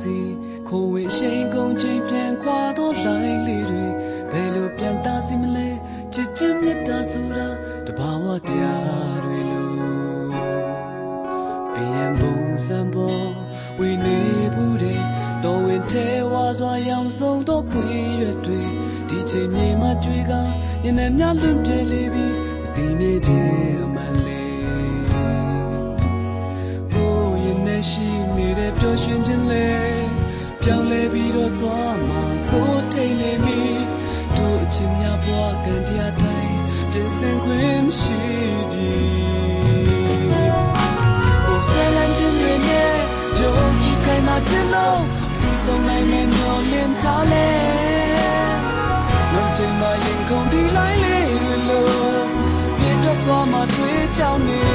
စီခိုးဝင်ရှိန်ကုန်ချိန်ပြန်ခွာတော့လိုက်လေးတွေဘယ်လိုပြန်တာစီမလဲချစ်ချင်းမြတ်တာဆိုတာတဘာဝတရားတွေလို့ပြန်ဘုံစံပေါ်ဝီနေဘူးတဲ့တော်ဝင်သေးဝါစွာရောင်စုံတော့ပွေရွက်တွေဒီချိန်မြေမှာကြွေကညနေမြလွင့်ပြေလေးပြီးဒီမြေကြီးအမှန်လေး ရင်နဲ့ရှိနေတဲ့ပျော်ရွှင်ခြင်းလေပြောင်းလဲပြီးတော့သွားမှာစိုးထိန်နေပြီတို့အချင်းများဘွားကန်တရားတိုင်းပြင်ဆင်ခွင့်မရှိပြီဘိုးဆွဲလန်းခြင်းတွေနဲ့ယုံကြည်ခိုင်မာခြင်းလို့ဒီဆုံးနိုင်မယ်မျောလင့်ထားလေနောက်ချိန်မှာရင်ကုန်ဒီလိုက်လေးတွေလို့ပြည့်ထွက်သွားမှတွေ့ကြောင်းနေ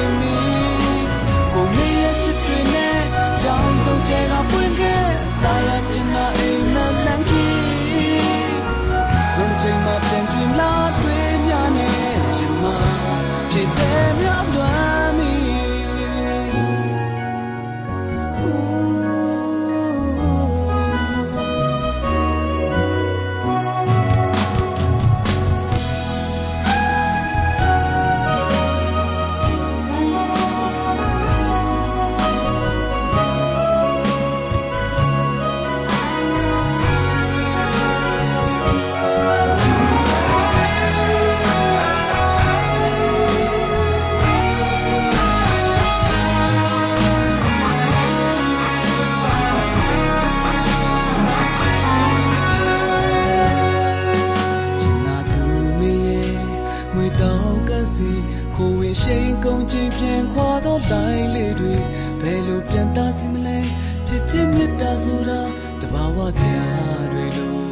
တောင်းကစီခိုးဝင်ရှိန်ကုန်ချင်းပြန်ခွာတော့တိုင်းလေးတွေဘယ်လိုပြန်တာစီမလဲချစ်ချင်းမြတ်တာဆိုတာတဘာဝတရားတွေလို့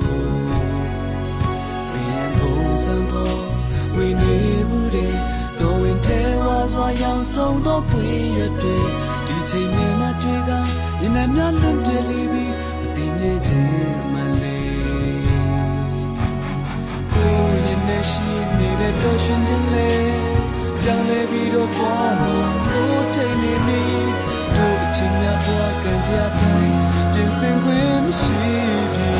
ဘယ်ဘုံစံပေါ်ဝိနေဘူးတဲ့တော်ဝင်ထဲဝါစွာရောင်ဆုံးတော့ပွေရွက်တွေဒီချိန်မြင်မှကြွေကရင်နှမြလွတ်ပြေလေးပြီးမသိမြဲခြင်းအမှန်လေး တဲ့တော့ရှင်ခြင်းလေပြောင်းလဲပြီးတော့သွားမှာစိုးထိန်နေပြီတို့အချင်းများဘွားကန်တရားတိုင်းပြင်ဆင်ခွင့်မရှိပြီ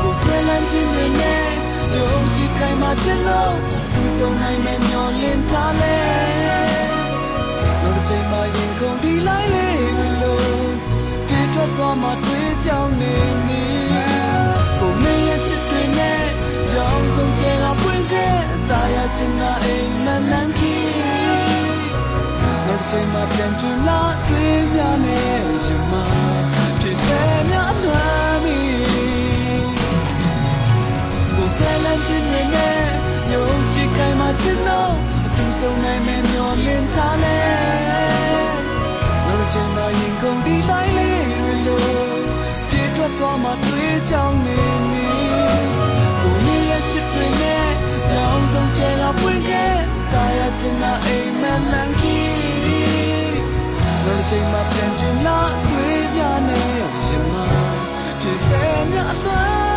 ကိုယ်ဆွဲလန်းခြင်းတွေနဲ့ယုံကြည်ခိုင်မာခြင်းလို့သူဆုံးနိုင်မယ်မျောလင့်ထားလေနောက်တစ်ချိန်မှရင်ကုန်ဒီလိုက်လေးလို့ပြေထွက်သွားမှတွေ့ကြောင်းနေမ ချိန်မှာပြန်ကြွလာတွေ့များနေရင်မှာဖြစ်စေများအလွမ်းမီကိုဆယ်လန်းခြင်းတွေနဲ့ယုံကြည်ခိုင်မှာစစ်လို့အတူဆုံးနိုင်မယ်မျှော်လင့်ထားလဲနောက်တစ်ချိန်မှာရင်ကုန်ဒီတိုင်းလေးတွေလို့ပြည့်တွက်သွားမှတွေ့ကြောင်းနေမီကိုမြင်ရချစ်တွေနဲ့ရောင်စုံချဲလာပွင့်ခဲ့ကာယချင်တာအိမ်မလန်ကြီး ချိန်မှပြန်ကြည့်လာတွေ့ပြနေရင်မှဖြစ်စေမြအလွမ်း